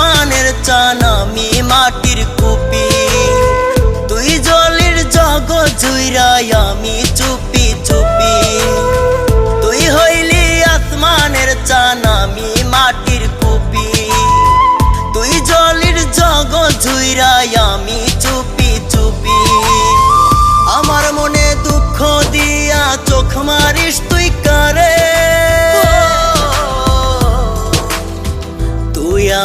আমি মাটির কুপি। তুই জলের জগ জুইরাই আমি চুপি চুপি। তুই হইলি আসমানের চান আমি মাটির কুপি। তুই জলের জগ জুইরাই আমি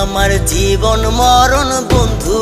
আমার জীবন মরণ বন্ধু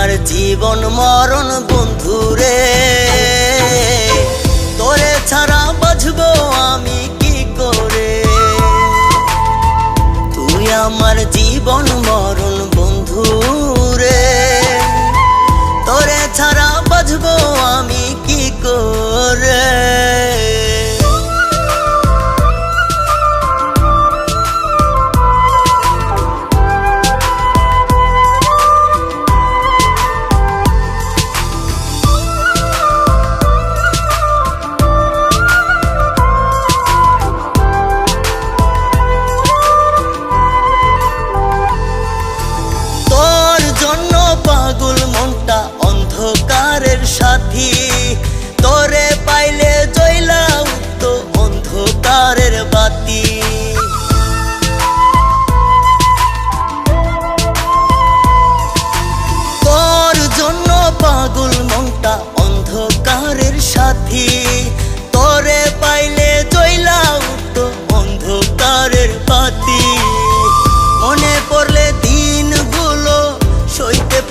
আমার জীবন মরণ বন্ধু রে। তোরে ছাড়া বাঁচবো আমি কি করে? তুই আমার জীবন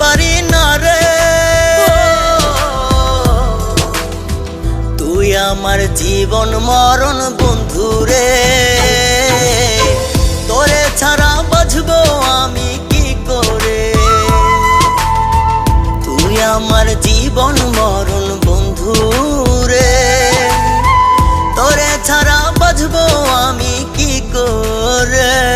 পারি না রে। তুই আমার জীবন মরণ বন্ধু রে। তোরে ছাড়া বাঁচবো আমি কি করে? তুই আমার জীবন মরণ বন্ধু রে। তোরে ছাড়া বাঁচবো আমি কি করে?